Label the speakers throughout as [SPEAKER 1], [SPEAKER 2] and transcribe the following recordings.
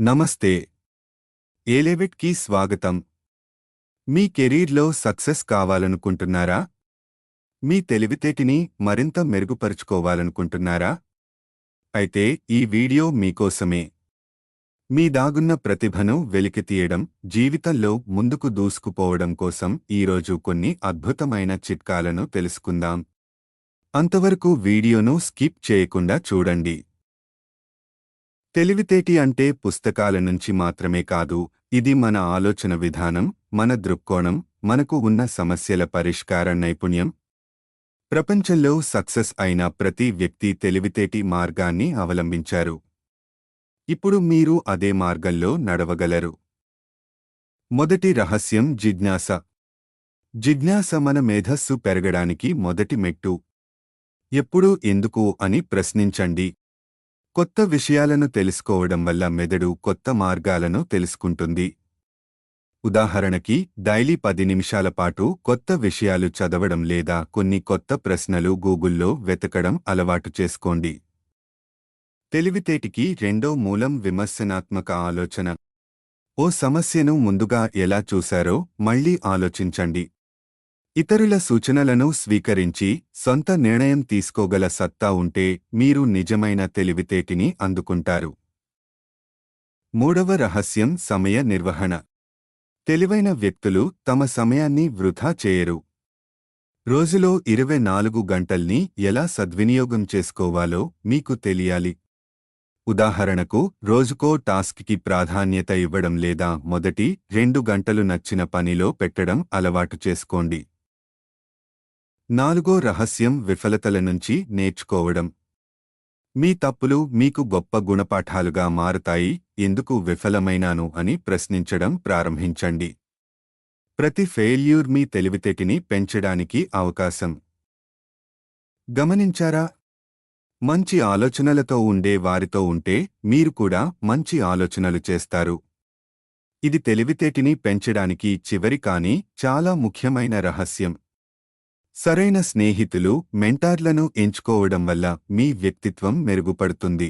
[SPEAKER 1] నమస్తే. ఏలెవిట్కి స్వాగతం. మీ కెరీర్లో సక్సెస్ కావాలనుకుంటున్నారా? మీ తెలివితేటిని మరింత మెరుగుపరుచుకోవాలనుకుంటున్నారా? అయితే ఈ వీడియో మీకోసమే. మీ దాగున్న ప్రతిభను వెలికితీయడం జీవితంలో ముందుకు దూసుకుపోవడం కోసం ఈరోజు కొన్ని అద్భుతమైన చిట్కాలను తెలుసుకుందాం. అంతవరకు వీడియోను స్కిప్ చేయకుండా చూడండి. తెలివితేటి అంటే పుస్తకాల నుంచి మాత్రమే కాదు ఇది మన ఆలోచన విధానం మన దృక్కోణం మనకు ఉన్న సమస్యల పరిష్కార నైపుణ్యం. ప్రపంచంలో సక్సెస్ అయిన ప్రతి వ్యక్తి తెలివితేటి మార్గాన్ని అవలంబించారు. ఇప్పుడు మీరు అదే మార్గంలో నడవగలరు. మొదటి రహస్యం జిజ్ఞాస. జిజ్ఞాస మన మేధస్సు పెరగడానికి మొదటి మెట్టు. ఎప్పుడు ఎందుకు అని ప్రశ్నించండి. కొత్త విషయాలను తెలుసుకోవడం వల్ల మెదడు కొత్త మార్గాలను తెలుసుకుంటుంది. ఉదాహరణకి డైలీ పది నిమిషాల పాటు కొత్త విషయాలు చదవడం లేదా కొన్ని కొత్త ప్రశ్నలు గూగుల్లో వెతకడం అలవాటు చేసుకోండి. తెలివితేటికి రెండో మూలం విమర్శనాత్మక ఆలోచన. ఓ సమస్యను ముందుగా ఎలా చూశారో మళ్ళీ ఆలోచించండి. ఇతరుల సూచనలను స్వీకరించి సొంత నిర్ణయం తీసుకోగల సత్తా ఉంటే మీరు నిజమైన తెలివితేటిని అందుకుంటారు. మూడవ రహస్యం సమయ నిర్వహణ. తెలివైన వ్యక్తులు తమ సమయాన్ని వృధా చేయరు. రోజులో ఇరవై నాలుగు గంటల్ని ఎలా సద్వినియోగం చేసుకోవాలో మీకు తెలియాలి. ఉదాహరణకు రోజుకో టాస్క్కి ప్రాధాన్యత ఇవ్వడం లేదా మొదటి రెండు గంటలు నచ్చిన పనిలో పెట్టడం అలవాటు చేసుకోండి. నాలుగో రహస్యం విఫలతల నుంచి నేర్చుకోవడం. మీ తప్పులు మీకు గొప్ప గుణపాఠాలుగా మారుతాయి ఎందుకు విఫలమైనాను అని ప్రశ్నించడం ప్రారంభించండి. ప్రతి ఫెయిల్యూర్ మీ తెలివితేటిని పెంచడానికి అవకాశం. గమనించారా? మంచి ఆలోచనలతో ఉండే వారితో ఉంటే మీరు కూడా మంచి ఆలోచనలు చేస్తారు. ఇది తెలివితేటిని పెంచడానికి చివరి కాని చాలా ముఖ్యమైన రహస్యం. సరైన స్నేహితులు మెంటార్లను ఎంచుకోవడం వల్ల మీ వ్యక్తిత్వం మెరుగుపడుతుంది.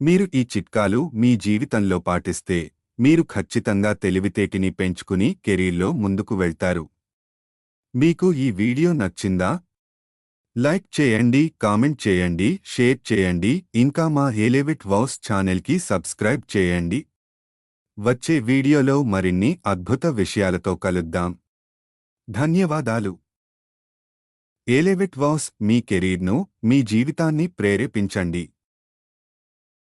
[SPEAKER 1] మీరు ఈ చిట్కాలు మీ జీవితంలో పాటిస్తే మీరు ఖచ్చితంగా తెలివితేటిని పెంచుకుని కెరీర్లో ముందుకు వెళ్తారు. మీకు ఈ వీడియో నచ్చిందా? లైక్ చేయండి కామెంట్ చేయండి షేర్ చేయండి ఇంకా మా ఏలేవిట్ వౌస్ ఛానల్కి సబ్స్క్రైబ్ చేయండి. వచ్చే వీడియోలో మరిన్ని అద్భుత విషయాలతో కలుద్దాం. ధన్యవాదాలు. ఏలేవిట్ వాస్ మీ కెరీర్ను మీ జీవితాన్ని ప్రేరేపించండి.